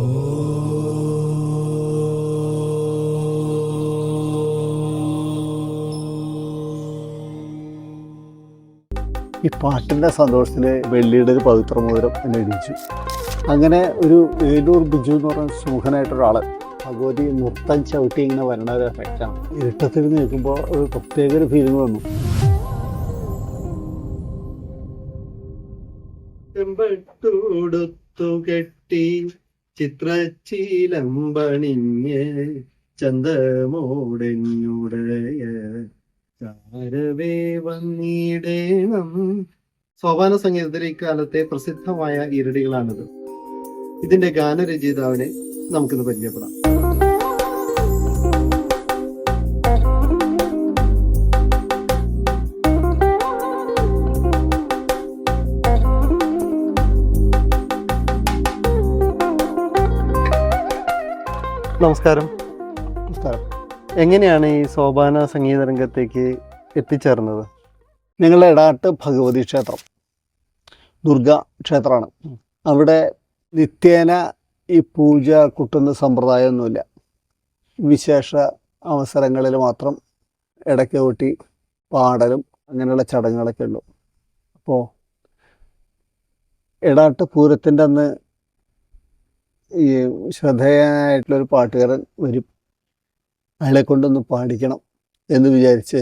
ഈ പാട്ടിന്റെ സന്തോഷത്തിൽ വെള്ളിയുടെ ഒരു പവിത്ര മോതിരം എന്നെ എഴുതിച്ചു അങ്ങനെ ഒരു ഏലൂർ ബിജു എന്ന് പറഞ്ഞ സുമുഖനായിട്ടൊരാൾ ഭഗവതി നൃത്തം ചവിട്ടി ഇങ്ങനെ വരണ ഒരു എഫക്റ്റാണ് ഇരുട്ടത്തിൽ നിൽക്കുമ്പോൾ ഒരു പ്രത്യേക ഒരു ഫീലിംഗ് വന്നു. ചിത്രച്ചീലമ്പണിഞ്ഞ് ചന്തമോടെഞ്ഞുടയ ചാരവേ വന്നിടേണം. സോപാന സംഗീതത്തിലെ ഇക്കാലത്തെ പ്രസിദ്ധമായ ഇരടികളാണിത് ഇതിന്റെ ഗാനരചയിതാവിനെ നമുക്കിന്ന് പരിചയപ്പെടാം. നമസ്കാരം. നമസ്കാരം. എങ്ങനെയാണ് ഈ സോപാന സംഗീത രംഗത്തേക്ക് എത്തിച്ചേർന്നത്? ഞങ്ങളുടെ ഇടാട്ട് ഭഗവതി ക്ഷേത്രം ദുർഗ ക്ഷേത്രമാണ്. അവിടെ നിത്യേന ഈ പൂജ കുട്ടുന്ന സമ്പ്രദായമൊന്നുമില്ല. വിശേഷ അവസരങ്ങളിൽ മാത്രം ഇടയ്ക്ക് കൂട്ടി പാടലും അങ്ങനെയുള്ള ചടങ്ങുകളൊക്കെ ഉള്ളൂ. അപ്പോൾ ഇടാട്ട് പൂരത്തിന്റെ അന്ന് ഈ ശ്രദ്ധേയനായിട്ടുള്ളൊരു പാട്ടുകാരൻ വരും. അയാളെ കൊണ്ടൊന്ന് പാടിക്കണം എന്ന് വിചാരിച്ച്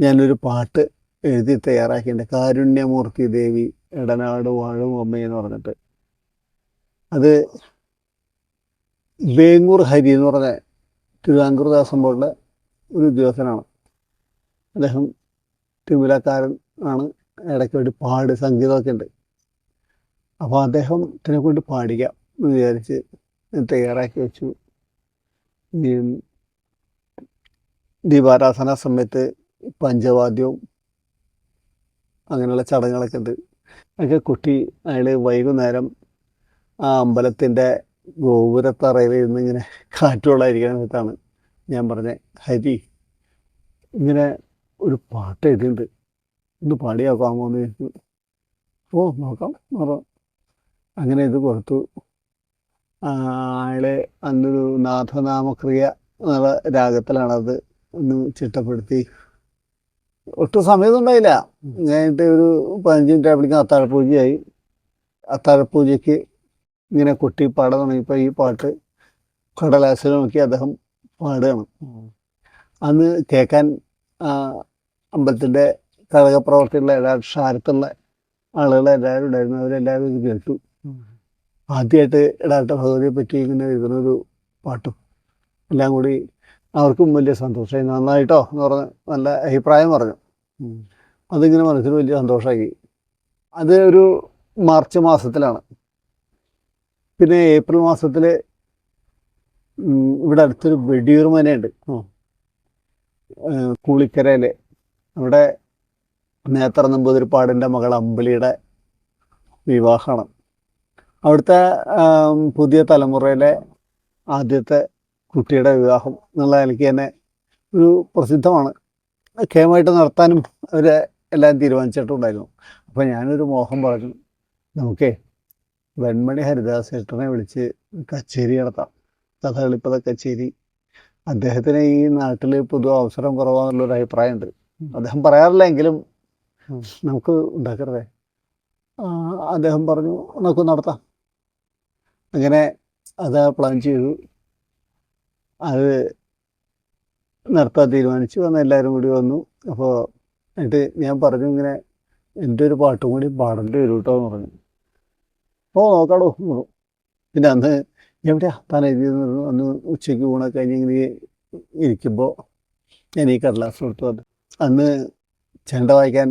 ഞാനൊരു പാട്ട് എഴുതി തയ്യാറാക്കിയിട്ടുണ്ട്. കാരുണ്യമൂർത്തി ദേവി ഇടനാട് വാഴും അമ്മയെന്ന് പറഞ്ഞിട്ട്. അത് വേങ്ങൂർ ഹരി എന്ന് പറഞ്ഞ തിരുവാങ്കൂർദാസം പോലുള്ള ഒരു ഉദ്യോഗസ്ഥനാണ്. അദ്ദേഹം തിരുമലക്കാരൻ ആണ്. ഇടയ്ക്ക് വേണ്ടി പാട് സംഗീതമൊക്കെ ഉണ്ട്. അപ്പോൾ അദ്ദേഹം ഇതിനെ കൊണ്ട് പാടിക്കാം. വിചാരിച്ച് തയ്യാറാക്കി വെച്ചു. ദീപാരാധന സമയത്ത് പഞ്ചവാദ്യവും അങ്ങനെയുള്ള ചടങ്ങുകളൊക്കെ ഉണ്ട്. അതൊക്കെ കുട്ടി അയാൾ വൈകുന്നേരം ആ അമ്പലത്തിന്റെ ഗോപുരത്തറയിൽ ഇരുന്ന് ഇങ്ങനെ കാറ്റുകൊള്ളായിരിക്കുന്ന സമയത്താണ് ഞാൻ പറഞ്ഞത് ഹരി ഇങ്ങനെ ഒരു പാട്ട് എഴുതിയിട്ടുണ്ട്. ഒന്ന് പാടിയാക്കാമോ എന്ന് ചോദിച്ചു ഓ നോക്കാം പറഞ്ഞു അങ്ങനെ ഇത് കൊടുത്തു അയാളെ അന്നൊരു നാഥനാമക്രിയ എന്നുള്ള രാഗത്തിലാണത് ഒന്ന് ചിട്ടപ്പെടുത്തി. ഒട്ടും സമയമൊന്നും ഉണ്ടായില്ല കഴിഞ്ഞിട്ട് ഒരു പതിനഞ്ച് മിനിറ്റ് ആയപ്പോഴേക്കും അത്താഴപ്പൂജയായി അത്താഴപ്പൂജയ്ക്ക് ഇങ്ങനെ കൊട്ടി പാടാൻ തുടങ്ങിയപ്പോൾ ഈ പാട്ട് കടലാസിൽ നോക്കി അദ്ദേഹം പാടുകയാണ്. അന്ന് കേൾക്കാൻ അമ്പലത്തിന്റെ കഴകപ്രവർത്തിയുള്ള ഷാരത്തുള്ള ആളുകൾ എല്ലാവരും ഉണ്ടായിരുന്നു. അവരെല്ലാവരും ഇത് കേട്ടു. ആദ്യമായിട്ട് ഇടാട്ട ഭഗവതിയെ പറ്റി ഇങ്ങനെ എഴുതുന്നൊരു പാട്ടും എല്ലാം കൂടി അവർക്കും വലിയ സന്തോഷമായി. നന്നായിട്ടോ എന്ന് പറഞ്ഞ് നല്ല അഭിപ്രായം പറഞ്ഞു. അതിങ്ങനെ മനസ്സിൽ വലിയ സന്തോഷമായി. അത് ഒരു മാർച്ച് മാസത്തിലാണ്. പിന്നെ ഏപ്രിൽ മാസത്തിൽ ഇവിടെ അടുത്തൊരു വെടിയൂർ മനയുണ്ട് കൂളിക്കരയിൽ അവിടെ നേത്ര നമ്പൂതിരിപ്പാടിന്റെ മകൾ അമ്പിളിയുടെ വിവാഹമാണ്. അവിടുത്തെ പുതിയ തലമുറയിലെ ആദ്യത്തെ കുട്ടിയുടെ വിവാഹം എന്നുള്ള നിലയ്ക്ക് തന്നെ ഒരു പ്രസിദ്ധമാണ്. കേമായിട്ട് നടത്താനും അവർ എല്ലാം തീരുമാനിച്ചിട്ടുണ്ടായിരുന്നു. അപ്പോൾ ഞാനൊരു മോഹം പറഞ്ഞു നമുക്കേ വെൺമണി ഹരിദാസ് ഏട്ടനെ വിളിച്ച് കച്ചേരി നടത്താം. കഥകളിപ്പത കച്ചേരി. അദ്ദേഹത്തിന് ഈ നാട്ടിൽ പൊതു അവസരം കുറവാന്നുള്ളൊരു അഭിപ്രായമുണ്ട്. അദ്ദേഹം പറയാറില്ല എങ്കിലും നമുക്ക് ഉണ്ടാക്കരുതേ. അദ്ദേഹം പറഞ്ഞു നമുക്ക് നടത്താം. അങ്ങനെ അത് പ്ലാൻ ചെയ്തു. അത് നടത്താൻ തീരുമാനിച്ചു. വന്ന് എല്ലാവരും കൂടി വന്നു. അപ്പോൾ എന്നിട്ട് ഞാൻ പറഞ്ഞു ഇങ്ങനെ എന്റെ ഒരു പാട്ടും കൂടി പാടേണ്ടി വരും കേട്ടോ എന്ന് പറഞ്ഞു. ഓ നോക്കാടോ. പിന്നെ അന്ന് എവിടെയാ താൻ എഴുതിയെന്ന് അന്ന് ഉച്ചയ്ക്ക് ഊണൊക്കെ കഴിഞ്ഞ് ഇങ്ങനെ ഇരിക്കുമ്പോൾ ഞാൻ ഈ കടലാസ് കൊടുത്തു അത് അന്ന് ചെണ്ട വായിക്കാൻ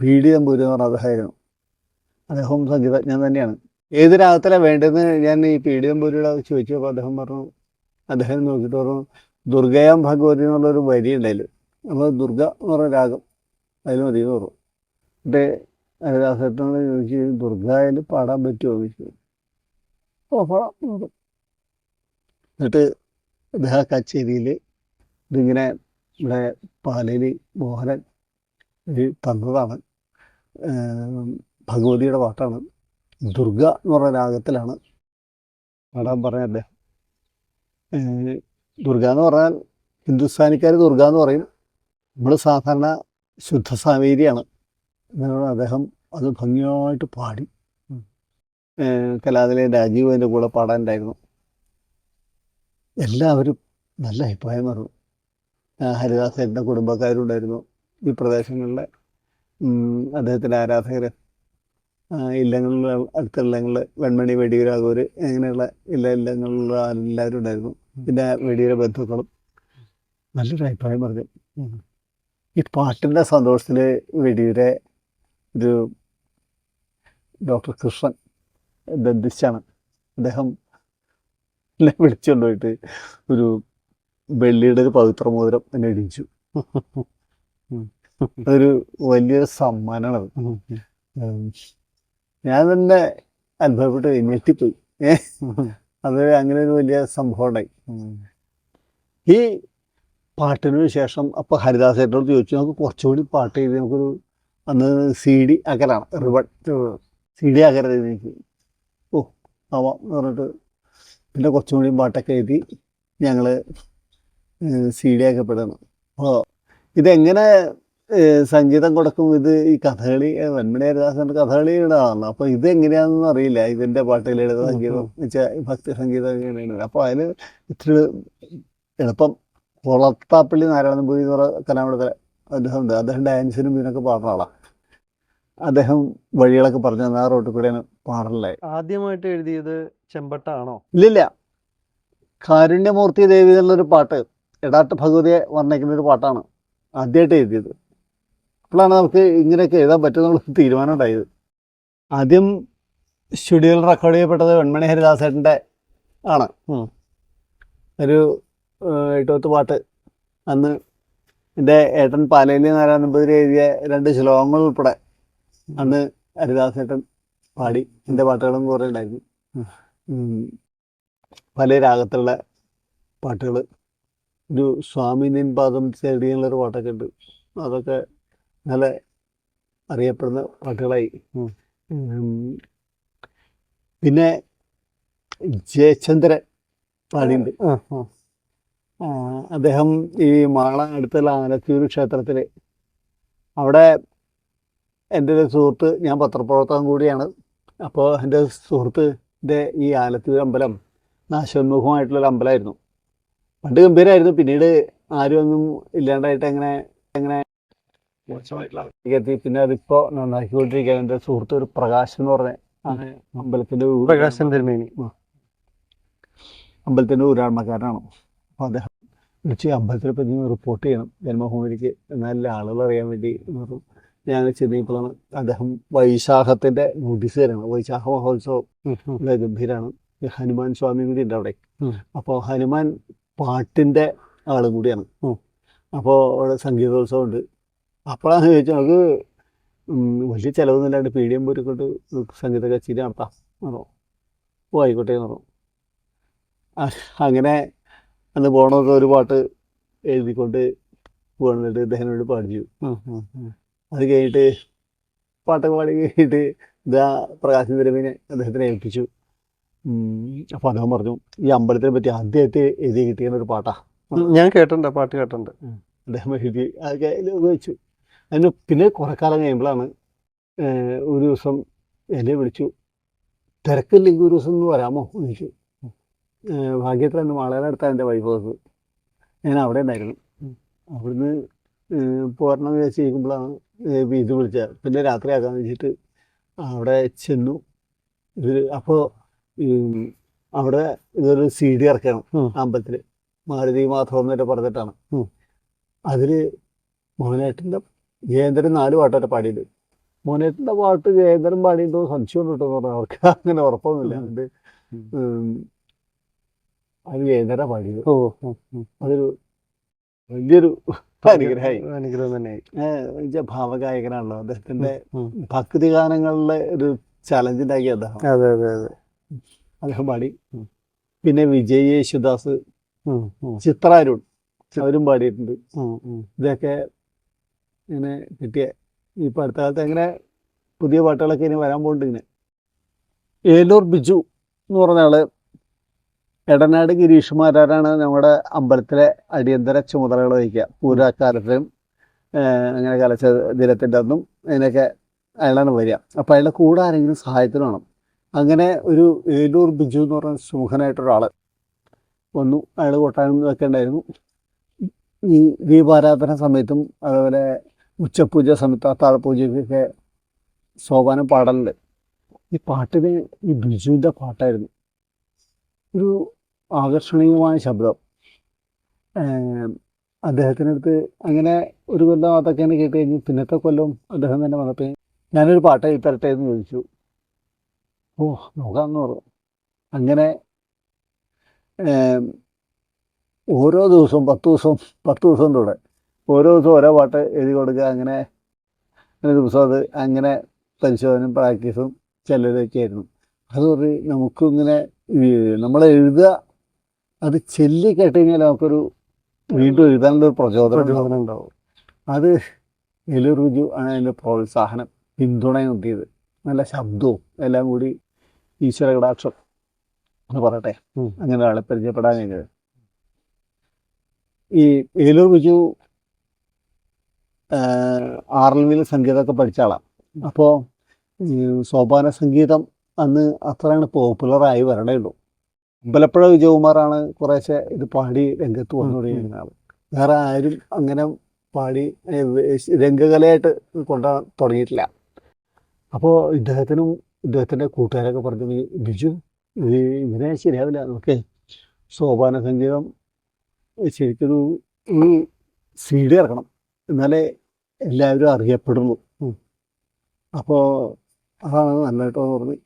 പി ഡി എന്ന് പറഞ്ഞ അദ്ദേഹമായിരുന്നു അദ്ദേഹം സംഗീതജ്ഞൻ തന്നെയാണ്. ഏത് രാഗത്തിലാണ് വേണ്ടതെന്ന് ഞാൻ ഈ പി ഡി എമ്പൂരിയുടെ ചോദിച്ചപ്പോൾ അദ്ദേഹം പറഞ്ഞു അദ്ദേഹം നോക്കിയിട്ട് പറഞ്ഞു ദുർഗയാം ഭഗവതി എന്നുള്ളൊരു വരി ഉണ്ടായില്ല നമ്മൾ ദുർഗ എന്ന് പറഞ്ഞ രാഗം അതിൽ മതി എന്ന് പറഞ്ഞു. എന്നിട്ട് ഹരിദാസേട്ടനോട് ചോദിച്ചു ദുർഗയിൽ പാടാൻ പറ്റുമോ ചോദിച്ചു. ഓ പാടാം എന്ന് എന്നിട്ട് അദ്ദേഹം കച്ചേരിയിൽ ഇതിങ്ങനെ ഇവിടെ പാലേലി മോഹനൻ തന്നതാണ്. ഭഗവതിയുടെ പാട്ടാണ്. ദുർഗ എന്ന് പറഞ്ഞ രാഗത്തിലാണ് പാടാൻ പറഞ്ഞ അദ്ദേഹം. ദുർഗ എന്ന് പറഞ്ഞാൽ ഹിന്ദുസ്ഥാനിക്കാർ ദുർഗ എന്ന് പറയും. നമ്മൾ സാധാരണ ശുദ്ധ സാമേരിയാണ്. എന്നോട് അദ്ദേഹം അത് ഭംഗിയായിട്ട് പാടി. കലാതിലെ രാജീവ് അതിന്റെ കൂടെ പാടാനുണ്ടായിരുന്നു. എല്ലാവരും നല്ല അഭിപ്രായം പറഞ്ഞു. ഹരിദാസ് എന്റെ കുടുംബക്കാരുണ്ടായിരുന്നു ഈ പ്രദേശങ്ങളിലെ. അദ്ദേഹത്തിന്റെ ആരാധകർ ഇല്ലങ്ങളിൽ അടുത്ത ഇല്ലങ്ങളിൽ വെൺമണി വെടിയൂരാകൂർ അങ്ങനെയുള്ള ഇല്ല ഇല്ലങ്ങളിലുള്ള എല്ലാവരും ഉണ്ടായിരുന്നു. പിന്നെ വെടിയൂര ബന്ധുക്കളും. നല്ലൊരു അഭിപ്രായം പറഞ്ഞു. ഈ പാട്ടിന്റെ സന്തോഷത്തിൽ വെടിയൂരെ ഒരു ഡോക്ടർ കൃഷ്ണൻ ദന്തിച്ചാണ് അദ്ദേഹം എന്നെ വിളിച്ചുകൊണ്ടുപോയിട്ട് ഒരു വെള്ളിയുടെ ഒരു പവിത്ര മോതിരം എന്നെ ഇടിച്ചു. അതൊരു വലിയൊരു സമ്മാനമാണത്. ഞാൻ തന്നെ അനുഭവപ്പെട്ട് ഞെട്ടിപ്പോയി. അത് അങ്ങനെ ഒരു വലിയ സംഭവം ഉണ്ടായി ഈ പാട്ടിന് ശേഷം അപ്പൊ ഹരിദാസേട്ടനോട് ചോദിച്ചു നമുക്ക് കുറച്ചുകൂടി പാട്ട് എഴുതി നമുക്കൊരു അന്ന് സി ഡി അകലാണ് റിബൺ സി ഡി അകര എനിക്ക് ഓ ആവാം എന്ന് പറഞ്ഞിട്ട് പിന്നെ കുറച്ചും കൂടി പാട്ടൊക്കെ എഴുതി ഞങ്ങൾ സി ഡി ആക്കപ്പെടുന്നു അപ്പോൾ ഇതെങ്ങനെ സംഗീതം കൊടുക്കും ഇത് ഈ കഥകളി ഹരിദാസന്റെ കഥകളിയുടെ ആണല്ലോ അപ്പോൾ ഇത് എങ്ങനെയാണെന്ന് അറിയില്ല. ഇതിന്റെ പാട്ടുകളുടെ സംഗീതം വെച്ചാൽ ഭക്തി സംഗീതം എങ്ങനെയാണ്? അപ്പോൾ അതിന് ഇത്തിരി എളുപ്പം കുളത്താപ്പള്ളി നാരായണപുരി എന്ന് പറയുന്ന കലാമണ്ഡലത്തിലെ അദ്ദേഹം ഉണ്ട് അദ്ദേഹം ഡാൻസിനും ഇതിനൊക്കെ പാടുന്ന ആളാണ് അദ്ദേഹം വഴികളൊക്കെ പറഞ്ഞു തന്നെ ആ റോട്ടിൽ കൂടെയാണ് പാടലേ ആദ്യമായിട്ട് എഴുതിയത് ചെമ്പട്ടാണോ? ഇല്ല ഇല്ലില്ല. കാരുണ്യമൂർത്തി ദേവി എന്നുള്ളൊരു പാട്ട് എടാട്ട് ഭഗവതിയെ വർണിക്കുന്ന ഒരു പാട്ടാണ് ആദ്യമായിട്ട് എഴുതിയത്. അപ്പോഴാണ് നമുക്ക് ഇങ്ങനെയൊക്കെ എഴുതാൻ പറ്റുമെന്നുള്ള തീരുമാനം ഉണ്ടായത് ആദ്യം ഷെഡ്യൂൾ റെക്കോർഡ് ചെയ്യപ്പെട്ടത് വെൺമണി ഹരിദാസേട്ടന്റെ ആണ്. ഒരു എട്ടുപത്ത് പാട്ട് അന്ന് എന്റെ ഏട്ടൻ പാലേലി നാരായണപതിരി എഴുതിയ രണ്ട് ശ്ലോകങ്ങൾ ഉൾപ്പെടെ അന്ന് ഹരിദാസേട്ടൻ പാടി. എന്റെ പാട്ടുകളും കുറേ ഉണ്ടായിരുന്നു. പല രാഗത്തിലുള്ള പാട്ടുകൾ ഒരു സ്വാമി നിൻ പാദം തേടി എന്നുള്ളൊരു പാട്ടൊക്കെ ഉണ്ട്. അതൊക്കെ നല്ല അറിയപ്പെടുന്ന പാട്ടുകളായി. പിന്നെ ജയചന്ദ്രൻ പാടിയുണ്ട്. അദ്ദേഹം ഈ മാള അടുത്തുള്ള ആലത്തൂർ ക്ഷേത്രത്തിൽ അവിടെ എന്റെ ഒരു സുഹൃത്ത് ഞാൻ പത്രപ്രവർത്തകൻ കൂടിയാണ്. അപ്പോൾ എന്റെ സുഹൃത്തിന്റെ ഈ ആലത്തൂർ അമ്പലം നാശോന്മുഖമായിട്ടുള്ളൊരു അമ്പലമായിരുന്നു. പണ്ട് ഗംഭീരമായിരുന്നു പിന്നീട് ആരും ഒന്നും ഇല്ലാണ്ടായിട്ട് എങ്ങനെ എങ്ങനെ എത്തി പിന്നെ അതിപ്പോ നന്നാക്കിക്കൊണ്ടിരിക്കുക എന്റെ സുഹൃത്ത് ഒരു പ്രകാശ് എന്ന് പറഞ്ഞ അമ്പലത്തിന്റെ പ്രകാശൻ തിരുമേനി അമ്പലത്തിന്റെ ഊരാൺമക്കാരനാണ് അപ്പൊ അദ്ദേഹം വിളിച്ച് അമ്പലത്തിനെ പറ്റി ഒന്ന് റിപ്പോർട്ട് ചെയ്യണം. ജന്മഭൂമിയിലേക്ക് നല്ല ആളുകൾ അറിയാൻ വേണ്ടി ഞാൻ ചെന്നൈപ്പോഴാണ് അദ്ദേഹം വൈശാഖത്തിന്റെ നോട്ടീസ് തരുന്നത് വൈശാഖ മഹോത്സവം ഗംഭീരാണ്. ഹനുമാൻ സ്വാമി കൂടി ഉണ്ട് അവിടെ. അപ്പോൾ ഹനുമാൻ പാട്ടിന്റെ ആളും കൂടിയാണ്. അപ്പോ അപ്പോൾ അവിടെ സംഗീതോത്സവം ഉണ്ട് അപ്പോഴാണ് ചോദിച്ചത് നമുക്ക് വലിയ ചിലവൊന്നുമില്ലാണ്ട് പി ഡി എം പോരിക്കൊണ്ട് സംഗീത കച്ചേരി നടത്താം പറഞ്ഞു ഓ ആയിക്കോട്ടെ എന്ന്. പറഞ്ഞു അങ്ങനെ അന്ന് പോകണമൊക്കെ ഒരു പാട്ട് എഴുതിക്കൊണ്ട് പോകണിട്ട് ഇദ്ദേഹത്തിനോട് പാടിച്ചു. അത് കഴിഞ്ഞിട്ട് പാട്ടൊക്കെ പാടി കഴിഞ്ഞിട്ട് ഇതാ പ്രകാശ് തിരമീനെ അദ്ദേഹത്തിനെ ഏൽപ്പിച്ചു. അപ്പോൾ അദ്ദേഹം പറഞ്ഞു ഈ അമ്പലത്തിനെ പറ്റി ആദ്യമായിട്ട് എഴുതി കിട്ടിയ ഒരു പാട്ടാണ് ഞാൻ കേട്ടിട്ടുണ്ട് പാട്ട് കേട്ടിട്ടുണ്ട്. അദ്ദേഹം എഴുതി അതൊക്കെ വെച്ചു ഉപയോഗിച്ചു. അതിന് പിന്നെ കുറേ കാലം കഴിയുമ്പോഴാണ് ഒരു ദിവസം എന്നെ വിളിച്ചു. തിരക്കില്ലെങ്കിൽ ഒരു ദിവസം ഒന്ന് വരാമോ എന്ന് ചോദിച്ചു. ഭാഗ്യത്തിൽ എന്റെ വളരെ അടുത്താണ് എന്റെ വൈഫ് ഹൗസ് ഞാൻ അവിടെ ഉണ്ടായിരുന്നു. അവിടുന്ന് പോരണം എന്ന് വിചാരിച്ചിരിക്കുമ്പോഴാണ് ഇത് വിളിച്ചത്. പിന്നെ രാത്രി ആക്കാന്ന് വെച്ചിട്ട് അവിടെ ചെന്നു. ഇത് അപ്പോൾ അവിടെ ഇതൊരു സി ഡി ഇറക്കണം അമ്പലത്തിൽ മാരുതി മാധവം എന്നൊക്കെ പറഞ്ഞിട്ടാണ്. അതിൽ മോഹനേട്ടന്റെ ജയേന്ദ്രൻ നാല് പാട്ടൊക്കെ പാടിയത്. മോഹനേട്ടന്റെ പാട്ട്? ജയേന്ദ്രൻ പാടിയിട്ടോ സംശയം കിട്ടുമെന്ന് പറഞ്ഞു അവർക്ക് അങ്ങനെ ഉറപ്പൊന്നുമില്ല. ഉം, അത് ജയേന്ദ്ര പാടിയത്. ഓ. അതൊരു വലിയൊരു അനുഗ്രഹമായി. അനുഗ്രഹം തന്നെയായി. ഭാവഗായകനാണല്ലോ. അദ്ദേഹത്തിന്റെ. ഭക്തി ഗാനങ്ങളിലെ ഒരു ചലഞ്ച് ഉണ്ടാക്കിയ അദ്ദേഹം. അതെ അതെ അതെ. അദ്ദേഹം പാടി. പിന്നെ വിജയ് യേശുദാസ് ഉം, ഉം, ചിത്ര അരുൺ അവരും പാടിയിട്ടുണ്ട്. ഇതൊക്കെ ഇങ്ങനെ കിട്ടിയ. ഇപ്പം അടുത്ത കാലത്ത് എങ്ങനെ പുതിയ പാട്ടുകളൊക്കെ ഇനി വരാൻ പോകുന്നുണ്ട് ഇങ്ങനെ. ഏലൂർ ബിജു എന്ന് പറഞ്ഞ ആൾ എടനാട് ഗിരീഷ്മാരാണ് നമ്മുടെ അമ്പലത്തിലെ അടിയന്തര ചുമതലകൾ വഹിക്കുക. പൂരാക്കാലത്തും അങ്ങനെ കലച്ച ദിനത്തിന്റെ അന്നും അതിനൊക്കെ അയാളാണ് വരിക. അപ്പോൾ അയാളുടെ കൂടെ ആരെങ്കിലും സഹായത്തിന് വേണം. അങ്ങനെ ഒരു ഏലൂർ ബിജു എന്ന് പറഞ്ഞ സുമുഖനായിട്ടൊരാൾ വന്നു. അയാൾ കൊട്ടാരം ഒക്കെ ഉണ്ടായിരുന്നു ഈ ദീപാരാധന സമയത്തും അതുപോലെ ഉച്ചപൂജ സമയത്ത് അത്താഴപൂജയ്ക്കൊക്കെ സോപാനം പാടലുണ്ട് ഈ പാട്ടിന് ഈ ബിജുവിന്റെ പാട്ടായിരുന്നു. ഒരു ആകർഷണീയമായ ശബ്ദം. അദ്ദേഹത്തിനടുത്ത് അങ്ങനെ ഒരു കൊല്ലം അതൊക്കെയാണ് കേട്ട് കഴിഞ്ഞ് പിന്നത്തെ കൊല്ലം അദ്ദേഹം തന്നെ വന്നപ്പോൾ ഞാനൊരു പാട്ട് എഴുതി തരട്ടെ എന്ന് ചോദിച്ചു. ഓ നോക്കാമെന്ന് പറഞ്ഞു. അങ്ങനെ ഓരോ ദിവസവും പത്ത് ദിവസവും പത്ത് ദിവസം കൂടെ ഓരോ ദിവസവും ഓരോ പാട്ട് എഴുതി കൊടുക്കുക അങ്ങനെ ഒരു ദിവസം അത് അങ്ങനെ പരിശോധനയും പ്രാക്ടീസും ചിലരൊക്കെ ആയിരുന്നു. അത് പറഞ്ഞ് നമുക്കിങ്ങനെ നമ്മൾ എഴുതുക അത് ചെല്ലി കേട്ട് കഴിഞ്ഞാൽ നമുക്കൊരു വീണ്ടും എഴുതാനുള്ള ഒരു പ്രചോദനം ഉണ്ടാവും. പ്രചോദനം ഉണ്ടാവും. അത് എലുറുജു ആണ് അതിന്റെ പ്രോത്സാഹനം പിന്തുണയും എത്തിയത് നല്ല ശബ്ദവും എല്ലാം കൂടി ഈശ്വര കടാക്ഷം എന്ന് പറയട്ടെ. അങ്ങനെ ആളെ പരിചയപ്പെടാൻ കഴിഞ്ഞത്. ഈ ഏലൂർ ബിജു ആർലവിൽ സംഗീതമൊക്കെ പഠിച്ച ആളാണ് അപ്പോൾ സോപാന സംഗീതം അന്ന് അത്രയാണ് പോപ്പുലറായി വരണേ ഉള്ളൂ. അമ്പലപ്പുഴ വിജയകുമാറാണ് കുറേശ്ശെ ഇത് പാടി രംഗത്ത് വന്നു തുടങ്ങിയിരുന്ന ആൾ വേറെ ആരും അങ്ങനെ പാടി രംഗകലയായിട്ട് കൊണ്ടുപോകാൻ തുടങ്ങിയിട്ടില്ല. അപ്പോൾ ഇദ്ദേഹത്തിനും ഇദ്ദേഹത്തിന്റെ കൂട്ടുകാരൊക്കെ പറഞ്ഞു ബിജു ഇത് ഇങ്ങനെ ശരിയാവില്ല നമുക്ക് സോപാന സംഗീതം ശരിക്കൊരു സി ഡി ഇറക്കണം. എന്നാലേ എല്ലാവരും അറിയപ്പെടുന്നു. അപ്പോൾ അതാണ് നല്ലതായിട്ട് പറഞ്ഞ്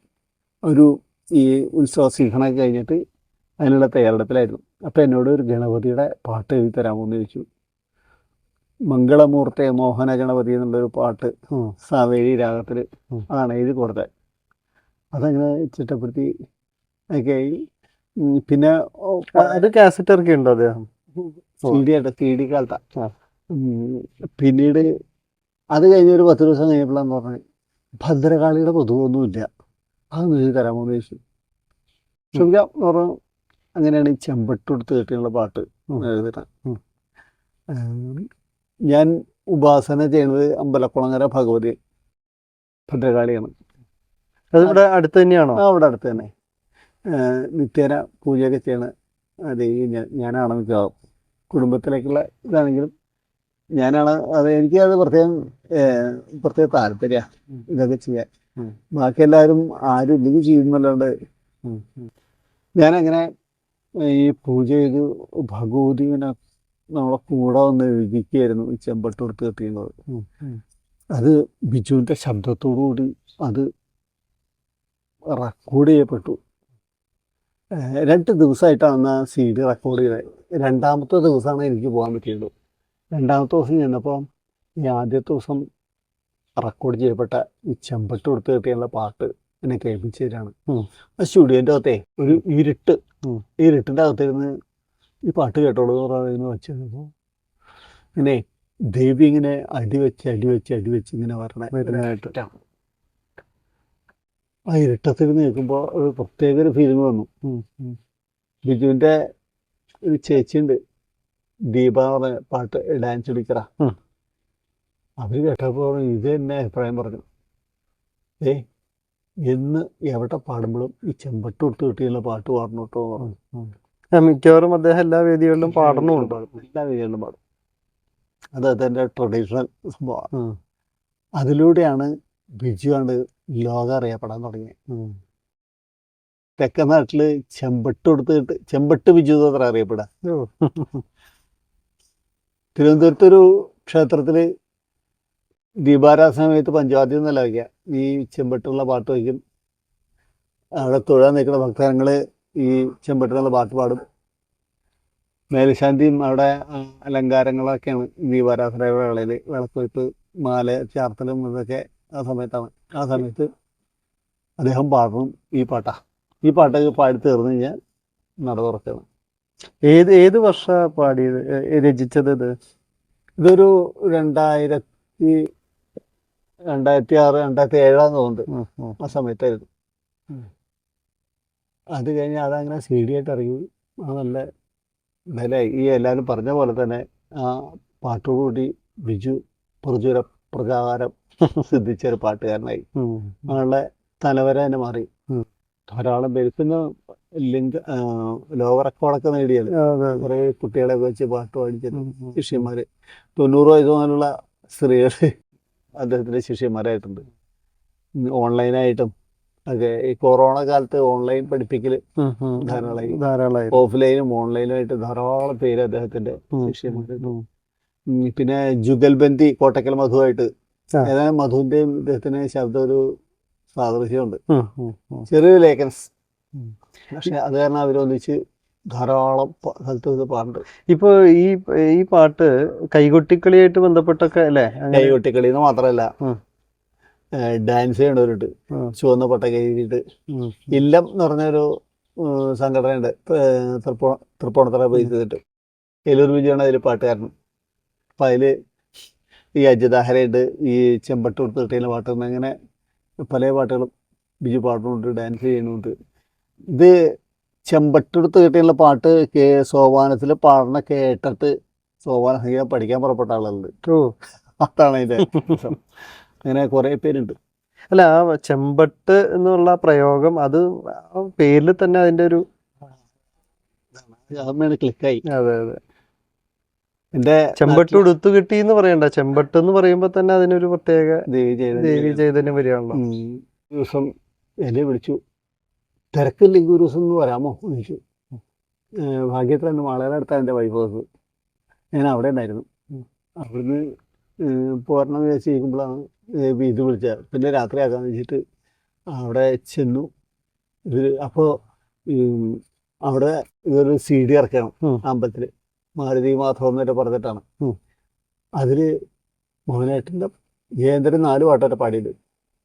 ഒരു ഈ ഉത്സവ സീസണൊക്കെ കഴിഞ്ഞിട്ട് അതിനുള്ള തയ്യാറെടുപ്പിലായിരുന്നു. അപ്പോൾ എന്നോട് ഒരു ഗണപതിയുടെ പാട്ട് എഴുതി തരാമോന്ന് ചോദിച്ചു. മംഗളമൂർത്തെ മോഹന ഗണപതി എന്നുള്ളൊരു പാട്ട്. സാവേരി രാഗത്തിൽ. അതാണ് എഴുതി കൊടുത്തത്. അതങ്ങനെ ചിട്ടപ്പെടുത്തി ഒക്കെ ആയി. പിന്നെ അത് കാസറ്റ് ഇറക്കിയുണ്ടോ അദ്ദേഹം? സി ഡി ആയിട്ട് സി ഡി കാലത്താ. ആ. ഉം, പിന്നീട് അത് കഴിഞ്ഞ് ഒരു പത്ത് ദിവസം കഴിഞ്ഞപ്പോഴാന്ന് പറഞ്ഞത് ഭദ്രകാളിയുടെ പൊതുവൊന്നുമില്ല അത് ചെയ്ത് തരാമോ എന്ന് ചോദിച്ചു. ശ്രമിക്കാം എന്ന് പറഞ്ഞു. അങ്ങനെയാണ് ഈ ചെമ്പട്ടുടുത്ത് കെട്ടിയുള്ള പാട്ട് ഞാൻ ഉപാസന ചെയ്യുന്നത് അമ്പലക്കുളങ്ങര ഭഗവതി ഭദ്രകാളിയാണ്. അത് ഇവിടെ അടുത്ത് തന്നെയാണോ? ആ, അവിടെ അടുത്ത് തന്നെ. നിത്യേന പൂജയൊക്കെ ചെയ്യണ ദേവി ഞാൻ ഞാനാണ് മിക്കവാറും. കുടുംബത്തിലേക്കുള്ള ഇതാണെങ്കിലും ഞാനാണ് അത് എനിക്ക് അത് പ്രത്യേകം പ്രത്യേക താല്പര്യ. ഇതൊക്കെ ചെയ്യാൻ. ബാക്കി എല്ലാവരും ആരും ഇല്ലെങ്കിൽ ചെയ്യുന്നല്ലാണ്ട്. ഞാനങ്ങനെ ഈ പൂജ ചെയ്ത് ഭഗവതിനെ നമ്മളെ കൂടെ വന്ന് എഴുതിക്കുകയായിരുന്നു ഈ ചെമ്പട്ടോടുത്ത് കെട്ടിയുന്നത്. അത് ബിജുവിന്റെ ശബ്ദത്തോടു കൂടി അത് റെക്കോർഡ് ചെയ്യപ്പെട്ടു രണ്ട് ദിവസമായിട്ടാണ് ആ സി ഡി റെക്കോർഡ് ചെയ്തത് രണ്ടാമത്തെ ദിവസമാണ് എനിക്ക് പോകാൻ പറ്റിയത് രണ്ടാമത്തെ ദിവസം ചെന്നപ്പോൾ ഈ ആദ്യത്തെ ദിവസം റെക്കോർഡ് ചെയ്യപ്പെട്ട ഈ ചെമ്പട്ട് കൊടുത്ത് കിട്ടിയുള്ള പാട്ട് എന്നെ കേൾപ്പിച്ചു തരാണ്. ആ സ്റ്റുഡിയോന്റെ അകത്തെ ഒരു ഇരുട്ട്. ഇരുട്ടിന്റെ അകത്തിരുന്ന് ഈ പാട്ട് കേട്ടോളൂ എന്ന് പറയുന്നത് വെച്ച് കഴിഞ്ഞപ്പോൾ ഇങ്ങനെ ദേവി ഇങ്ങനെ അടി വെച്ച് അടി വെച്ച് അടി വെച്ച് ഇങ്ങനെ വരണ വരുന്നതായിട്ട്. ആ ഇരുട്ടത്തിരുന്ന് കേൾക്കുമ്പോൾ ഒരു പ്രത്യേക ഒരു ഫീലിംഗ് വന്നു. ബിജുവിന്റെ ഒരു ചേച്ചിയുണ്ട്. ദീപ പറഞ്ഞ പാട്ട് ഡാൻസ് കളിക്കറ. അവർ കേട്ടപ്പോൾ പറഞ്ഞു, ഇത് തന്നെ അഭിപ്രായം പറഞ്ഞു. ഏ എന്ന് എവിടെ പാടുമ്പോഴും ഈ ചെമ്പട്ട് കൊടുത്ത് കിട്ടിയുള്ള പാട്ട് പാടണം കേട്ടോ പറഞ്ഞു. മിക്കവാറും അദ്ദേഹം എല്ലാ വേദികളിലും പാടണമുണ്ട്. എല്ലാ വേദികളിലും പാടും. അത് അതിന്റെ ട്രഡീഷണൽ സംഭവമാണ്. അതിലൂടെയാണ് ബിജു കണ്ട് ലോകം അറിയപ്പെടാൻ തുടങ്ങിയത്. തെക്കൻ നാട്ടിൽ ചെമ്പട്ട് കൊടുത്തിട്ട് ചെമ്പട്ട് ബിജു എന്ന് അത്ര അറിയപ്പെടുക ഓ. തിരുവനന്തപുരത്ത് ഒരു ക്ഷേത്രത്തിൽ ദീപാരാധന സമയത്ത് പഞ്ചവാദ്യം എന്നല്ല ഈ ചെമ്പട്ടുള്ള പാട്ട് വയ്ക്കും. അവിടെ തൊഴാൻ നിൽക്കുന്ന ഭക്തജനങ്ങൾ ഈ ചെമ്പട്ടുള്ള പാട്ട് പാടും. മേൽശാന്തിയും അവിടെ അലങ്കാരങ്ങളൊക്കെയാണ് ദീപാരാധന വേളയിൽ വിളക്ക് വെപ്പ് മാല ചാർത്തലും ഇതൊക്കെ ആ സമയത്താണ്. ആ സമയത്ത് അദ്ദേഹം പാടണം ഈ പാട്ടാ. ഈ പാട്ടൊക്കെ പാടി തീർന്നു കഴിഞ്ഞാൽ നട തുറക്കണം ഏത് ഏത് വർഷ പാടിയത് രചിച്ചത് ഇത്? ഇതൊരു രണ്ടായിരത്തി രണ്ടായിരത്തി ആറ് രണ്ടായിരത്തി ഏഴാന്ന് തോന്നുന്നുണ്ട്. ആ സമയത്തായിരുന്നു. അത് കഴിഞ്ഞ് അതങ്ങനെ സി ഡി ആയിട്ട് ഇറങ്ങി. ആ നല്ല വിലയായി ഈ എല്ലാവരും പറഞ്ഞ പോലെ തന്നെ ആ പാട്ടോടുകൂടി ബിജു പ്രചുര പ്രചാരം സിദ്ധിച്ച ഒരു പാട്ടുകാരനായി. ആളുടെ തലവര തന്നെ മാറി. ധാരാളം പേര്. പിന്നെ ലോവർ ലോക റെക്കോർഡൊക്കെ നേടിയത്. കുറേ കുട്ടികളെ വെച്ച് പാട്ട് പാടിച്ചത്. ശിഷ്യന്മാര്. തൊണ്ണൂറ് വയസ്സ് മുതലുള്ള സ്ത്രീകൾ അദ്ദേഹത്തിന്റെ ശിഷ്യന്മാരായിട്ടുണ്ട്. ഓൺലൈനായിട്ടും ഒക്കെ ഈ കൊറോണ കാലത്ത് ഓൺലൈൻ പഠിപ്പിക്കൽ ഉം. ധാരാളമായി. ധാരാളമായി. ഓഫ്ലൈനും ഓൺലൈനും ആയിട്ട് ധാരാളം പേര് അദ്ദേഹത്തിന്റെ ശിഷ്യന്മാരുണ്ട് പിന്നെ ജുഗൽബന്തി കോട്ടക്കൽ മധുവായിട്ട് ആയിട്ട് ഏതായാലും മധുവിന്റെയും ഇദ്ദേഹത്തിന് ശബ്ദം ഒരു സാദൃശ്യമുണ്ട്. ചെറിയ ഉം, പക്ഷെ അത് കാരണം അവരൊന്നിച്ച് ധാരാളം സ്ഥലത്ത് നിന്ന് പാടുണ്ട് ഇപ്പൊ ഈ ഈ പാട്ട് കൈകൊട്ടിക്കളിയായിട്ട് ബന്ധപ്പെട്ടൊക്കെ അല്ലേ? കൈകൊട്ടിക്കളി എന്ന് മാത്രമല്ല. ഡാൻസ് ചെയ്യണവരുണ്ട്. ചുവന്ന പട്ട കയറിയിട്ട് ഇല്ലം എന്ന് പറഞ്ഞൊരു സംഘടനയുണ്ട്. തൃപ്പോ തൃപ്പൂണിത്തറ ബേസ് ചെയ്തിട്ട്. എലൂർ വിജയാണ് അതിൽ പാട്ടുകാരൻ അപ്പം അതിൽ ഈ അജിതാഹരയുണ്ട് ഈ ചെമ്പട്ടൂർ കിട്ടിയ പാട്ടുണ്ട് അങ്ങനെ പല പാട്ടുകളും ബിജു പാടുന്നുണ്ട് ഡാൻസ് ചെയ്യുന്നുണ്ട്. ഇത് ചെമ്പട്ടെടുത്ത് കിട്ടിയുള്ള പാട്ട് കെ സോപാനത്തിൽ പാടണ കേട്ടിട്ട് സോപാന സംഗീതം പഠിക്കാൻ പുറപ്പെട്ട ആളുകളുണ്ട്. ഓ. അതാണ് അതിന്റെ. അങ്ങനെ കുറേ പേരുണ്ട്. അല്ല ആ ചെമ്പട്ട് എന്നുള്ള പ്രയോഗം അത് പേരിൽ തന്നെ അതിന്റെ ഒരു അതാണ് ക്ലിക്കായി അതെ അതെ. എന്റെ ചെമ്പട്ട് ഉടുത്തു കിട്ടി എന്ന് പറയണ്ട. ചെമ്പട്ട് എന്ന് പറയുമ്പോ തന്നെ അതിനൊരു പ്രത്യേക ദേവി ദേവി ചൈതന്യം വരികയാണല്ലോ. ദിവസം എന്നെ വിളിച്ചു. തിരക്കില്ലെങ്കിൽ ഒരു ദിവസം ഒന്ന് വരാമോ? എന്ന് ചോദിച്ചു. ഭാഗ്യത്തിൽ എന്റെ വളരെ അടുത്താണ് എന്റെ വൈഫ് ഹൗസ് ഞാൻ അവിടെ ഉണ്ടായിരുന്നു. അവിടുന്ന് പോരണം എന്ന് വിചാരിച്ച് ഇരിക്കുമ്പോഴാണ് ഇത് വിളിച്ചത് പിന്നെ രാത്രി ആക്കാന്ന് വെച്ചിട്ട് അവിടെ ചെന്നു. ഇത് അപ്പോൾ അവിടെ ഇതൊരു സി ഡി ഇറക്കണം. അമ്പലത്തിൽ മാരുതി മാധവം എന്നൊക്കെ പറഞ്ഞിട്ടാണ്. അതിൽ മോഹനേട്ടന്റെ ജയേന്ദ്രൻ നാല് പാട്ടൊക്കെ പാടിയത്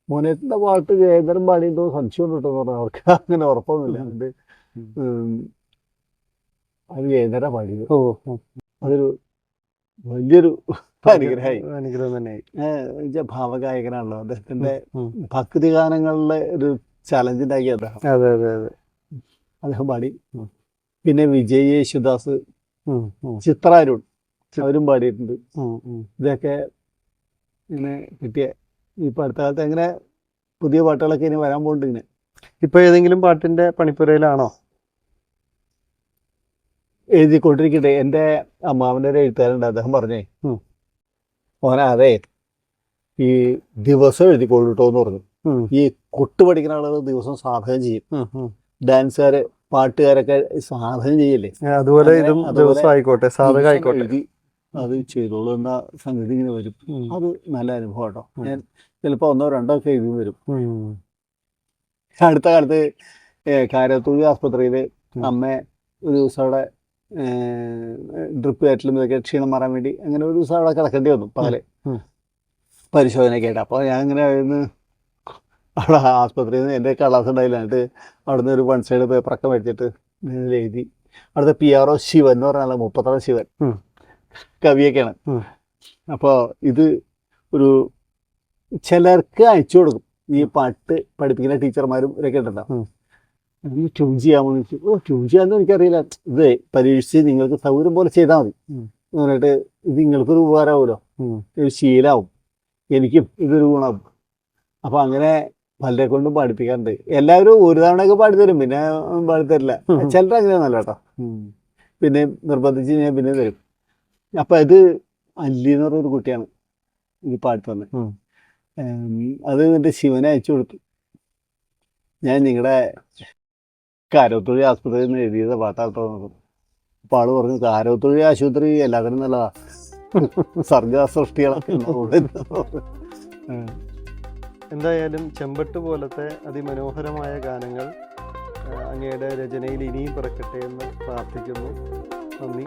മോനേട്ടന്റെ പാട്ട് ജയേന്ദ്രൻ പാടിയിട്ടോ സംശയം കിട്ടുമെന്ന് പറഞ്ഞു അവർക്ക് അങ്ങനെ ഉറപ്പൊന്നുമില്ല. ഉം. അത് ജയേന്ദ്രനാ പാടിയത്? ഓ. അതൊരു വലിയൊരു അനുഗ്രഹമായി. അനുഗ്രഹം ഏഹ് ഭാവഗായകനാണല്ലോ. അദ്ദേഹത്തിന്റെ. ഭക്തി ഗാനങ്ങളിലെ ഒരു ചലഞ്ച് അദ്ദേഹം. അതെ അതെ അതെ. അദ്ദേഹം പാടി. പിന്നെ വിജയ് യേശുദാസ് ഉം, ഉം, ചിത്ര അരുൺ അവരും പാടിയിട്ടുണ്ട്. ഇതൊക്കെ ഇങ്ങനെ കിട്ടിയ ഇപ്പൊ അടുത്ത കാലത്ത് എങ്ങനെ പുതിയ പാട്ടുകളൊക്കെ ഇനി വരാൻ പോകുന്നുണ്ട് ഇങ്ങനെ ഇപ്പൊ ഏതെങ്കിലും പാട്ടിന്റെ പണിപ്പുരയിലാണോ? എഴുതിക്കൊണ്ടിരിക്കട്ടെ. എന്റെ അമ്മാവന്റെ ഒരു എഴുത്തുകാരുണ്ട് അദ്ദേഹം പറഞ്ഞേ ഓന അതെ ഈ ദിവസം എഴുതിക്കൊള്ളൂട്ടോ എന്ന് പറഞ്ഞു. ഈ കൊട്ട് പഠിക്കുന്ന ആളുകൾ ദിവസം സാധകം ചെയ്യും. ഡാൻസുകാര് പാട്ടുകാരൊക്കെ സാധനം ചെയ്യില്ലേ? അതുപോലെ ഇതും ദിവസം ആയിക്കോട്ടെ സാധകം ആയിക്കോട്ടെ അത് ചെയ്തോളൂ എന്ന സംഗതി ഇങ്ങനെ വരും. അത് നല്ല അനുഭവം കേട്ടോ ഞാൻ ചിലപ്പോൾ ഒന്നോ രണ്ടോ ഒക്കെ എഴുതി വരും. അടുത്ത കാലത്ത് കാരത്തൂരി ആസ്പത്രിയിൽ. അമ്മ ഒരു ദിവസം അവിടെ ഡ്രിപ്പ് കയറ്റലും ഇതൊക്കെ ക്ഷീണം മാറാൻ വേണ്ടി അങ്ങനെ ഒരു ദിവസം അവിടെ കിടക്കേണ്ടി വന്നു പകൽ. ഉം. പരിശോധനയൊക്കെ ആയിട്ട്. അപ്പോൾ ഞാൻ ഇങ്ങനെ ആയിരുന്നു അവിടെ ആസ്പത്രിയിൽ നിന്ന് എന്റെ കള്ളാസ് ഉണ്ടായില്ല. എന്നിട്ട് അവിടെ നിന്ന് ഒരു വൺ സൈഡ് പേപ്പറൊക്കെ മേടിച്ചിട്ട് എഴുതി. അവിടുത്തെ പി ആർ ഒ ശിവൻ എന്ന് പറഞ്ഞാൽ മുപ്പത്താറ് ശിവൻ. കവിയൊക്കെയാണ്. അപ്പോൾ ഇത് ഒരു ചിലർക്ക് അയച്ചു കൊടുക്കും. ഈ പാട്ട് പഠിപ്പിക്കുന്ന ടീച്ചർമാരും ഇവരൊക്കെ ഉണ്ടല്ലോ. ട്യൂൺ ചെയ്യാമെന്ന് ചോദിച്ചു. ഓ ട്യൂൺ ചെയ്യാമെന്ന് എനിക്കറിയില്ല. ഇത് പരീക്ഷിച്ച് നിങ്ങൾക്ക് സൗകര്യം പോലെ ചെയ്താൽ മതി. എന്ന് പറഞ്ഞിട്ട് ഇത് നിങ്ങൾക്കൊരു ഉപകാരമാവുമല്ലോ. ഒരു ശീലാവും എനിക്കും ഇതൊരു ഗുണമാവും. അപ്പം അങ്ങനെ പലരെ കൊണ്ടും പാടിപ്പിക്കാറുണ്ട് എല്ലാവരും ഒരു തവണയൊക്കെ പാടിത്തരും പിന്നെ പാടിത്തരില്ല. ചിലർ അങ്ങനെയൊന്നല്ല കേട്ടോ. പിന്നെ നിർബന്ധിച്ച് ഞാൻ പിന്നെ തരും. അപ്പം ഇത് അല്ലി എന്ന് പറഞ്ഞൊരു കുട്ടിയാണ് ഈ പാട്ട് തന്നെ. അത് എന്നിട്ട് ശിവനെ അയച്ചു കൊടുത്തു. ഞാൻ നിങ്ങളുടെ കാരോത്തൊഴി ആസ്പത്രിയിൽ നിന്ന് എഴുതിയത് പാട്ടാട്ടോ അപ്പോൾ ആൾ പറഞ്ഞു കാരോത്തൊഴി ആശുപത്രി എല്ലാത്തിനും നല്ലതാ. സർഗ സൃഷ്ടികളൊക്കെ എന്തായാലും ചെമ്പട്ട് പോലത്തെ അതിമനോഹരമായ ഗാനങ്ങൾ അങ്ങയുടെ രചനയിൽ ഇനിയും പിറക്കട്ടെ എന്ന് പ്രാർത്ഥിക്കുന്നു. നന്ദി.